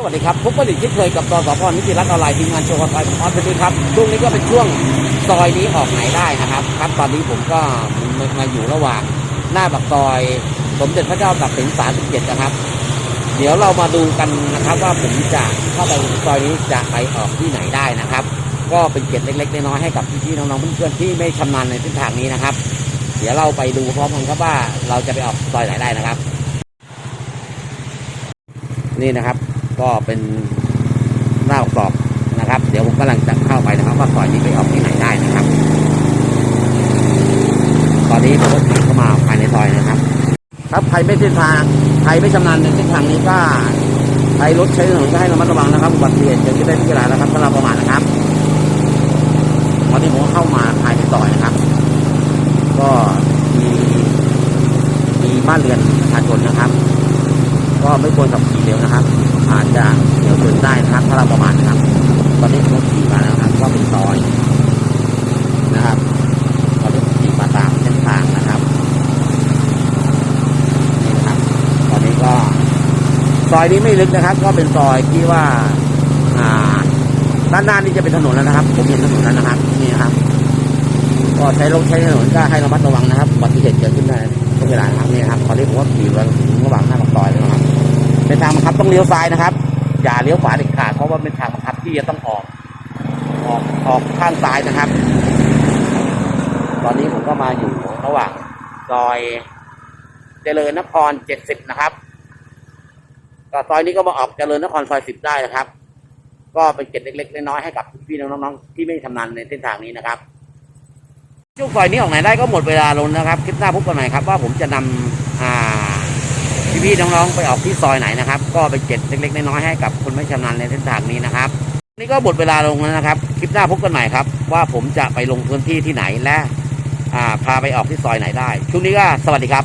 สวัสดีครับพบกันอีกที่เคยกับตสพนิติรัตน์ออนไลน์ทีมงานโชว์กันไปออนไปดีครับช่วงนี้ก็เป็นช่วงซอยนี้ออกไหนได้นะครับ ครับตอนนี้ผมก็มามาอยู่ระหว่างหน้าปากซอย สมเด็จพระเจ้าตากสิน37นะครับ เดี๋ยวเรามาดูกันนะครับว่าผมจะเข้าไปซอยนี้จะไปออกที่ไหนได้นะครับ ก็เป็นเกียรติเล็กๆน้อยๆให้กับพี่ๆน้องๆเพื่อนๆที่ไม่ชำนาญในเส้นทางนี้นะครับ เดี๋ยวเราไปดูพร้อมกันครับว่าเราจะไปออกซอยไหนได้นะครับ นี่นะครับ ก็เป็นหน้าสอบนะครับ เดี๋ยวผมกำลังจะเข้าไปนะครับว่าซอยนี้ไปออกที่ไหนได้นะครับ ตอนนี้ผมก็เข้ามาภายในซอยนะครับ ครับใครไม่เส้นทางใครไม่ชำนาญในเส้นทางนี้ก็ใช้รถใช้ถนนก็ให้ระมัดระวังนะครับอุบัติเหตุเกิดขึ้ได้ทุกเวลานะครับถ้าเราประมาทนะครับตอนนี้ผมเข้ามาภายในซอยนะครับ ก็มีมีบ้านเรือนประชาชนนะครับ ก็ไม่ควรขับขี่เร็วนะครับ อาจจะเดี๋ยวชนได้นะครับถ้าเราประมาทนะครับ ตอนนี้ผมขี่มาแล้วครับ ก็เป็นซอยนะครับตอนนี้ผมขี่มาตามเส้นทางนะครับนี่นะครับ ตอนนี้ก็ ซอยนี้ไม่ลึกนะครับ ก็เป็นซอยที่ว่า อ่า ด้านหน้านี่จะเป็นถนนแล้วนะครับ ผมเห็นถนนแล้วนะครับนี่นะครับก็ใช้รถใช้ถนนก็ให้ระมัดระวังนะครับอุบัติเหตุเกิดขึ้นได้ทุกเวลาครับนี่ครับตอนนี้ผมก็ขี่มาถึง ต้องเลี้ยวซ้ายนะครับ อย่าเลี้ยวขวาเด็ดขาดเพราะว่าเป็นทางบังคับที่จะต้องออกออกออกข้างซ้ายนะครับ ตอนนี้ผมก็มาอยู่ระหว่างซอยเจริญนครเจ็ดสิบนะครับก็ซอยนี้ก็มาออกเจริญนครซอยสิบได้นะครับ ก็เป็นเกร็ดเล็กๆน้อยๆให้กับพี่น้องๆที่ไม่ชำนาญในเส้นทางนี้นะครับช่วงซอยนี้ออกไหนได้ก็หมดเวลาลงนะครับ คลิปหน้าพบกันใหม่ครับว่าผมจะนำอ่า พี่ๆน้องๆไปออกที่ซอยไหนนะครับ ก็ไปเกร็ดเล็กๆน้อยๆให้กับคนไม่ชำนาญในเส้นทางนี้นะครับ นี่ก็หมดเวลาลงแล้วนะครับ คลิปหน้าพบกันใหม่ครับ ว่าผมจะไปลงพื้นที่ที่ไหนและพาไปออกที่ซอยไหนได้ช่วงนี้ก็สวัสดีครับ